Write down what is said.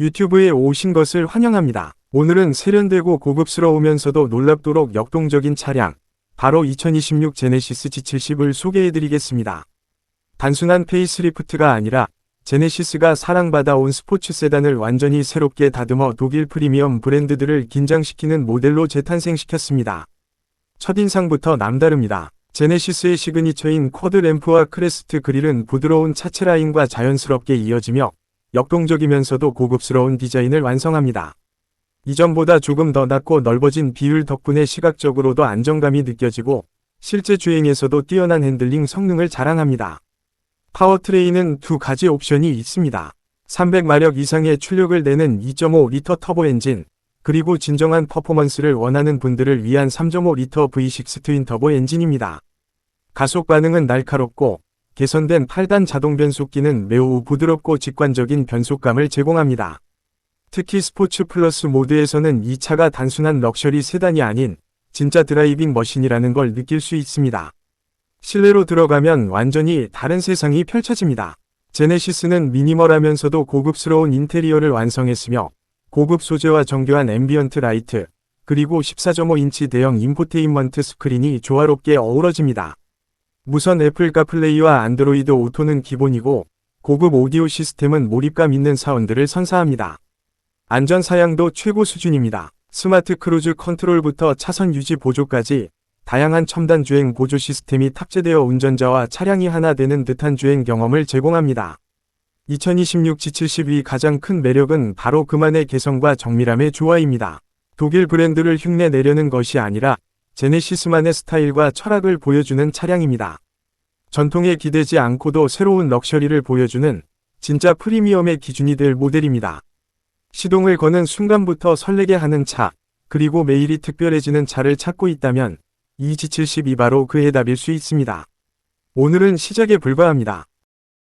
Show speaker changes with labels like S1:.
S1: 유튜브에 오신 것을 환영합니다. 오늘은 세련되고 고급스러우면서도 놀랍도록 역동적인 차량, 바로 2026 제네시스 G70을 소개해드리겠습니다. 단순한 페이스리프트가 아니라 제네시스가 사랑받아온 스포츠 세단을 완전히 새롭게 다듬어 독일 프리미엄 브랜드들을 긴장시키는 모델로 재탄생시켰습니다. 첫인상부터 남다릅니다. 제네시스의 시그니처인 쿼드 램프와 크레스트 그릴은 부드러운 차체 라인과 자연스럽게 이어지며 역동적이면서도 고급스러운 디자인을 완성합니다. 이전보다 조금 더 낮고 넓어진 비율 덕분에 시각적으로도 안정감이 느껴지고 실제 주행에서도 뛰어난 핸들링 성능을 자랑합니다. 파워트레인은 두 가지 옵션이 있습니다. 300마력 이상의 출력을 내는 2.5리터 터보 엔진, 그리고 진정한 퍼포먼스를 원하는 분들을 위한 3.5리터 V6 트윈 터보 엔진입니다. 가속 반응은 날카롭고 개선된 8단 자동 변속기는 매우 부드럽고 직관적인 변속감을 제공합니다. 특히 스포츠 플러스 모드에서는 이 차가 단순한 럭셔리 세단이 아닌 진짜 드라이빙 머신이라는 걸 느낄 수 있습니다. 실내로 들어가면 완전히 다른 세상이 펼쳐집니다. 제네시스는 미니멀하면서도 고급스러운 인테리어를 완성했으며 고급 소재와 정교한 앰비언트 라이트, 그리고 14.5인치 대형 인포테인먼트 스크린이 조화롭게 어우러집니다. 무선 애플 카플레이와 안드로이드 오토는 기본이고 고급 오디오 시스템은 몰입감 있는 사운드를 선사합니다. 안전 사양도 최고 수준입니다. 스마트 크루즈 컨트롤부터 차선 유지 보조까지 다양한 첨단 주행 보조 시스템이 탑재되어 운전자와 차량이 하나 되는 듯한 주행 경험을 제공합니다. 2026 G72 가장 큰 매력은 바로 그만의 개성과 정밀함의 조화입니다. 독일 브랜드를 흉내 내려는 것이 아니라 제네시스만의 스타일과 철학을 보여주는 차량입니다. 전통에 기대지 않고도 새로운 럭셔리를 보여주는 진짜 프리미엄의 기준이 될 모델입니다. 시동을 거는 순간부터 설레게 하는 차, 그리고 매일이 특별해지는 차를 찾고 있다면 이 G72 바로 그 해답일 수 있습니다. 오늘은 시작에 불과합니다.